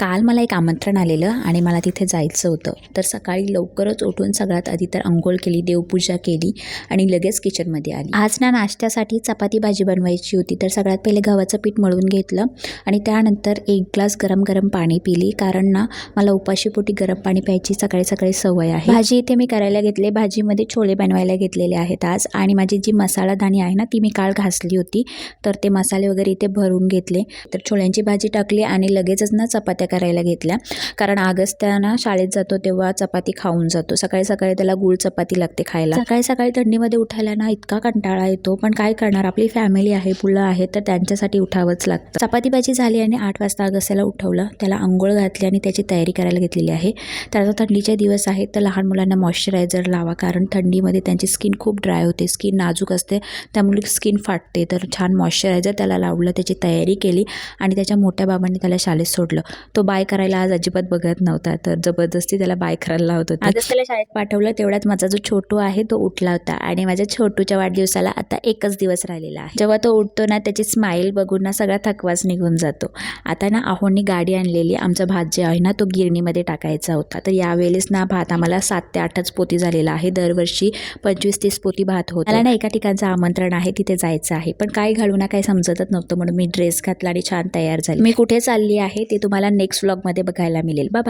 काल मला एक आमंत्रण आलेलं आणि मला तिथे जायचं होतं. तर सकाळी लवकरच उठून सगळ्यात आधी तर अंघोळ केली देवपूजा केली आणि लगेच किचनमध्ये आली. आज ना नाश्त्यासाठी चपाती भाजी बनवायची होती तर सगळ्यात पहिले गव्हाचं पीठ मळून घेतलं आणि त्यानंतर एक ग्लास गरम गरम पाणी पिली कारण ना मला उपाशीपोटी गरम पाणी प्यायची सकाळी सकाळी सवय आहे. भाजी इथे मी करायला घेतले भाजीमध्ये छोले बनवायला घेतलेले आहेत आज आणि माझी जी मसाला दाणी आहे ना ती मी काल घासली होती तर ते मसाले वगैरे इथे भरून घेतले. तर छोल्यांची भाजी टाकली आणि लगेचच ना चपात्या करायला घेतल्या. कारण अगस्त्याना शाळेत जातो तेव्हा चपाती खाऊन जातो. सकाळी सकाळी त्याला गुळ चपाती लागते खायला. सकाळी सकाळी थंडीमध्ये उठायला ना इतका कंटाळा येतो. पण काय करणार? आपली फॅमिली आहे मुलं आहेत तर त्यांच्यासाठी उठावंच लागतं. चपाती भाजी झाली आणि आठ वाजता अगस्त्याला उठवलं. त्याला आंघोळ घातली आणि त्याची तयारी करायला घेतलेली आहे. तर आता थंडीचे दिवस आहेत तर लहान मुलांना मॉइश्चरायझर लावा. कारण थंडीमध्ये त्यांची स्किन खूप ड्राय होते. स्किन नाजूक असते. त्यामुळे स्किन फाटते. तर छान मॉइश्चरायझर त्याला लावलं त्याची तयारी केली आणि त्याच्या मोठ्या बाबांनी त्याला शाळेत सोडलं. तो तो बाय करायला आज अजिबात बघत नव्हता तर जबरदस्ती त्याला बाय करायला लावत होता. आजच त्याला शाळेत पाठवलं तेवढ्यात माझा जो छोटू आहे तो उठला होता आणि माझ्या छोटूच्या वाढदिवसाला आता एकच दिवस राहिलेला आहे. जेव्हा तो उठतो ना त्याची स्माईल बघून ना सगळा थकवाच निघून जातो. आता ना आहोंनी गाडी आणलेली आमचा भात जे आहे ना तो गिरणीमध्ये टाकायचा होता. तर यावेळेस ना भात आम्हाला सात ते आठच पोती झालेला आहे. दरवर्षी पंचवीस तीस पोती भात होत मला ना एका ठिकाणचं आमंत्रण आहे तिथे जायचं आहे. पण काय घालू ना काही समजतच नव्हतं म्हणून मी ड्रेस घातला आणि छान तयार झाली. मी कुठे चालली आहे ते तुम्हाला नेक्स्ट व्लॉगमध्ये बघायला मिळेल. बाबा